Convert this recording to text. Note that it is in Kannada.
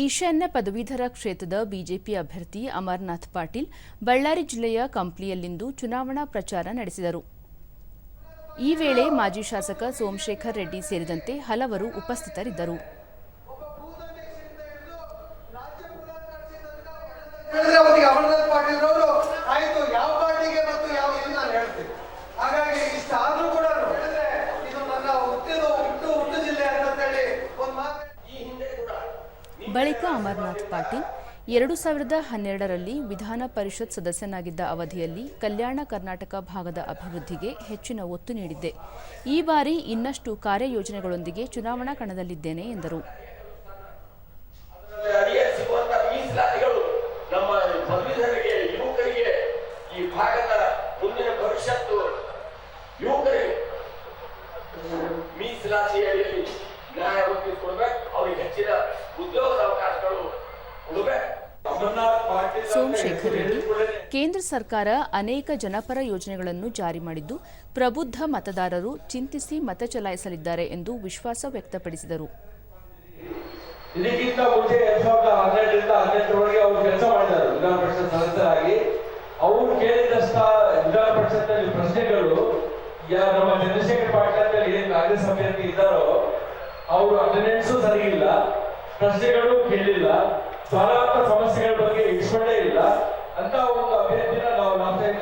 ಈಶಾನ್ಯ ಪದವೀಧರ ಕ್ಷೇತ್ರದ ಬಿಜೆಪಿ ಅಭ್ಯರ್ಥಿ ಅಮರ್ನಾಥ್ ಪಾಟೀಲ್ ಬಳ್ಳಾರಿ ಜಿಲ್ಲೆಯ ಕಂಪ್ಲಿಯಲ್ಲಿಂದು ಚುನಾವಣಾ ಪ್ರಚಾರ ನಡೆಸಿದರು. ಈ ವೇಳೆ ಮಾಜಿ ಶಾಸಕ ಸೋಮಶೇಖರ್ ರೆಡ್ಡಿ ಸೇರಿದಂತೆ ಹಲವರು ಉಪಸ್ಥಿತರಿದ್ದರು. ಬಳಿಕ ಅಮರನಾಥ್ ಪಾಟೀಲ್ ಎರಡು ಸಾವಿರದ ಹನ್ನೆರಡರಲ್ಲಿ ವಿಧಾನ ಪರಿಷತ್ ಸದಸ್ಯನಾಗಿದ್ದ ಅವಧಿಯಲ್ಲಿ ಕಲ್ಯಾಣ ಕರ್ನಾಟಕ ಭಾಗದ ಅಭಿವೃದ್ಧಿಗೆ ಹೆಚ್ಚಿನ ಒತ್ತು ನೀಡಿದ್ದೆ. ಈ ಬಾರಿ ಇನ್ನಷ್ಟು ಕಾರ್ಯಯೋಜನೆಗಳೊಂದಿಗೆ ಚುನಾವಣಾ ಕಣದಲ್ಲಿದ್ದೇನೆ, ಎಂದರು. ಅಡಿಯಲ್ಲಿ ಸೋಮಶೇಖರ್ ರೆಡ್ಡಿ, ಕೇಂದ್ರ ಸರ್ಕಾರ ಅನೇಕ ಜನಪರ ಯೋಜನೆಗಳನ್ನು ಜಾರಿ ಮಾಡಿದ್ದು, ಪ್ರಬುದ್ಧ ಮತದಾರರು ಚಿಂತಿಸಿ ಮತ ಚಲಾಯಿಸಲಿದ್ದಾರೆ ಎಂದು ವಿಶ್ವಾಸ ವ್ಯಕ್ತಪಡಿಸಿದರು. ಇದಕ್ಕಿಂತ ಮುಂಚೆ ಎರಡ್ ಸಾವಿರದ ಹನ್ನೆರಡರಿಂದ ಹದಿನೆಂಟರವರೆಗೆ ಅವರು ಕೆಲಸ ಮಾಡಿದ್ದಾರೆ. ವಿಧಾನ ಪರಿಷತ್ ಸದಸ್ಯರಾಗಿ. ಅವರು ಕೇಳಿದಷ್ಟ ವಿಧಾನ ಪರಿಷತ್ನಲ್ಲಿ ಪ್ರಶ್ನೆಗಳು ನಮ್ಮ ಚಂದ್ರಶೇಖರ್ ಪಾಟೀಲ್ ಅಂತ ಹೇಳಿ ಕಾಂಗ್ರೆಸ್ ಅಭ್ಯರ್ಥಿ ಇದ್ದಾರೋ, ಅವರು ಅಟೆಂಡೆನ್ಸ್ ಸರಿ ಇಲ್ಲ ಪ್ರಶ್ನೆಗಳು ಕೇಳಿಲ್ಲ. ಜ್ವರಾಂತ ಸಮಸ್ಯೆಗಳ ಬಗ್ಗೆ ಇಟ್ಕೊಂಡೇ ಇಲ್ಲ. ಅಂತ ಒಂದು ಅಭ್ಯರ್ಥಿನ ನಾವು ನಾಲ್ಕೈದು